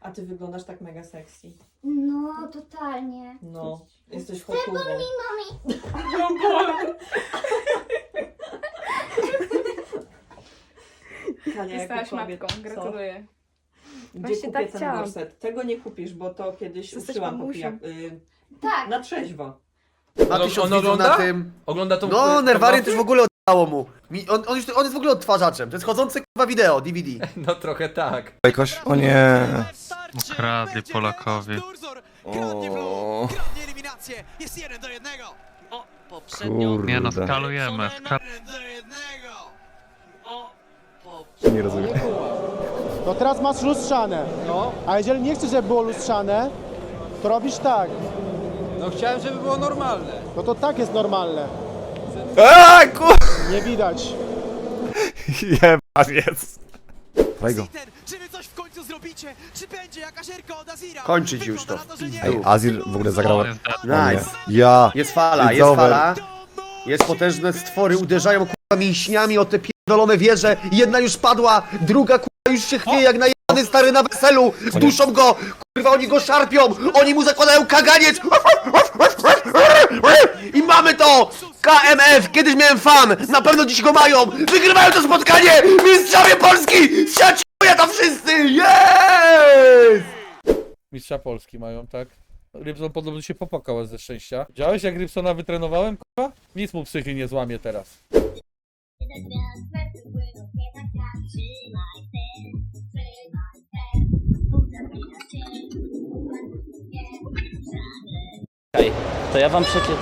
A ty wyglądasz tak mega sexy. No, totalnie. No, jesteś hotową. Mami, Kania, jako Zostałaś kobiet- matką, co? gratuluję. Gdzie Właśnie kupię tak ten chciałam. gorset? Tego nie kupisz, bo to kiedyś Jesteś uszyłam po mamusią. pijak... Y, Tak. na trzeźwo. Ma On- tysiąc on widzów na ogląda? tym. Ogląda tą... No, mapę? już w ogóle oddało mu. Mi, on, on, już, on jest w ogóle odtwarzaczem. To jest chodzące kurwa wideo, DVD. No trochę tak. Jakoś? O nie. Ukradli Polakowie. O, Kradnie eliminację! Jest jeden do jednego! O, poprzednio Nie no, kurde. skalujemy. Jeden do jednego! o, poprzednio Nie rozumiem. No teraz masz lustrzane. No, A jeżeli nie chcesz, żeby było lustrzane, to robisz tak. no chciałem, żeby było normalne. No to tak jest normalne. Eee, kur... Nie widać. Jebać jest. Daj go. Czy wy coś w końcu zrobicie? Czy będzie jakaś erka od Azira? Kończyć już Wygląda to. na to, że nie. Ej, Azir w ogóle zagrał... Nice. Ja. Jest fala, jest fala. Jest potężne stwory, uderzają kurwa mięśniami o te pierdolone wieże. Jedna już padła, druga kurwa już się chwieje jak najebany stary na weselu. Duszą go, kurwa oni go szarpią, oni mu zakładają kaganiec. I mamy to! KMF, kiedyś miałem fan, na pewno dziś go mają. Wygrywają to spotkanie, mistrzowie Polski, siać ja tam wszyscy, jest! Mistrza Polski mają, tak? Rybson podobno się popłakał ze szczęścia. Widziałeś jak Rybsona wytrenowałem, kurwa? Nic mu psychy nie złamie teraz. To ja wam przecież...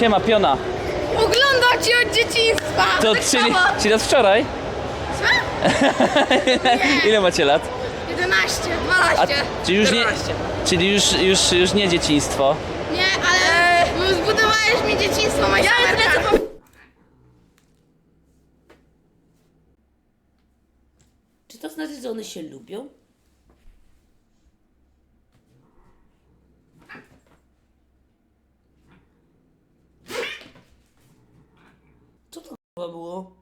Siema, piona! Oglądam cię od dzieciństwa! To tak czyli, samo. czyli od wczoraj? Ile macie lat? 11, A, 12. czyli już nie, czyli już, już, już nie dzieciństwo. Nie, ale no, zbudowałeś mi dzieciństwo, moja ja Czy to znaczy, że one się lubią? To było?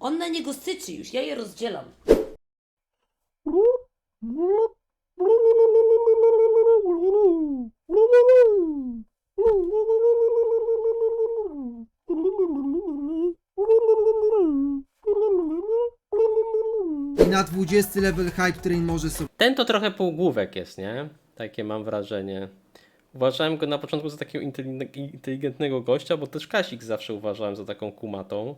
On na niego syczy już, ja je rozdzielam. I na 20 level hype train może sobie. Ten to trochę półgłówek jest, nie? Takie mam wrażenie. Uważałem go na początku za takiego inteligen- inteligentnego gościa, bo też Kasik zawsze uważałem za taką kumatą.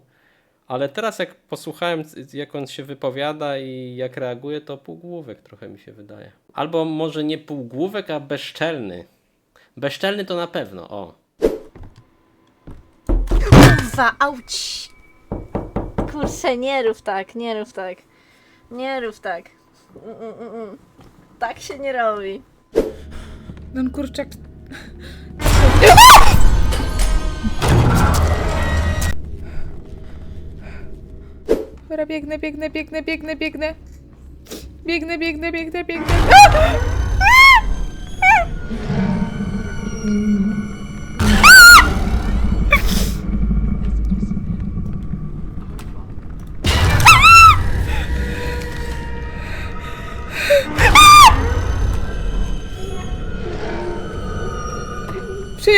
Ale teraz jak posłuchałem, jak on się wypowiada i jak reaguje, to półgłówek trochę mi się wydaje. Albo może nie półgłówek, a bezczelny. Bezczelny to na pewno, o. Kurwa, auć! Kurczę, nie rób tak, nie rób tak. Nie rób tak. Mm, mm, mm, mm. Tak się nie robi. Ten kurczak... Dobra, biegnę, biegnę, biegnę, biegnę, biegnę. Biegnę, biegnę, biegnę, biegnę.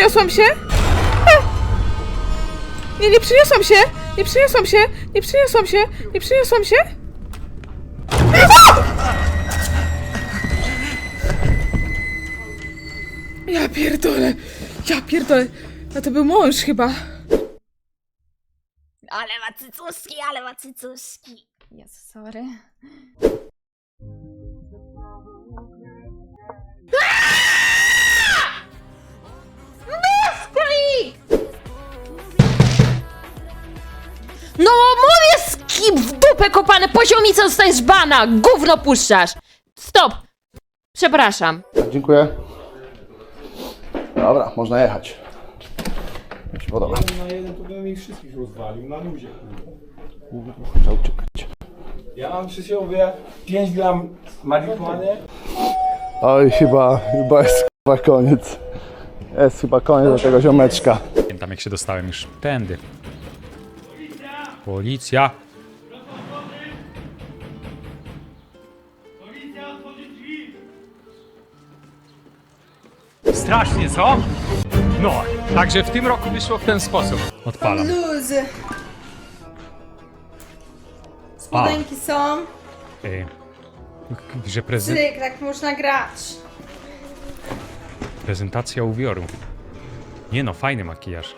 Przyniosłam się? Nie, nie przyniosłam się! Nie przyniosłam się! Nie przyniosłam się! Nie przyniosłam się! Ja pierdolę! Ja pierdolę! A to był mąż chyba. Ale ma ale ma cycuszki. Jest, sorry. No mówię z kim w dupę kopane, poziomicą dostajesz bana, gówno puszczasz. Stop. Przepraszam. Dziękuję. Dobra, można jechać. Mi się podoba. Na jeden to bym ich wszystkich rozwalił, na luzie. Trzeba uciekać. Ja mam przy sobie 5 gram marihuany. Oj, chyba, chyba jest chyba koniec. Jest chyba koniec do tego ziomeczka. Pamiętam jak się dostałem już tędy. Policja! Strasznie, co? No, także w tym roku wyszło w ten sposób. Odpalam. Luzy. Spodenki są. Y, że prezy Cyk, tak można grać. prezentacja ubioru. Nie no, fajny makijaż.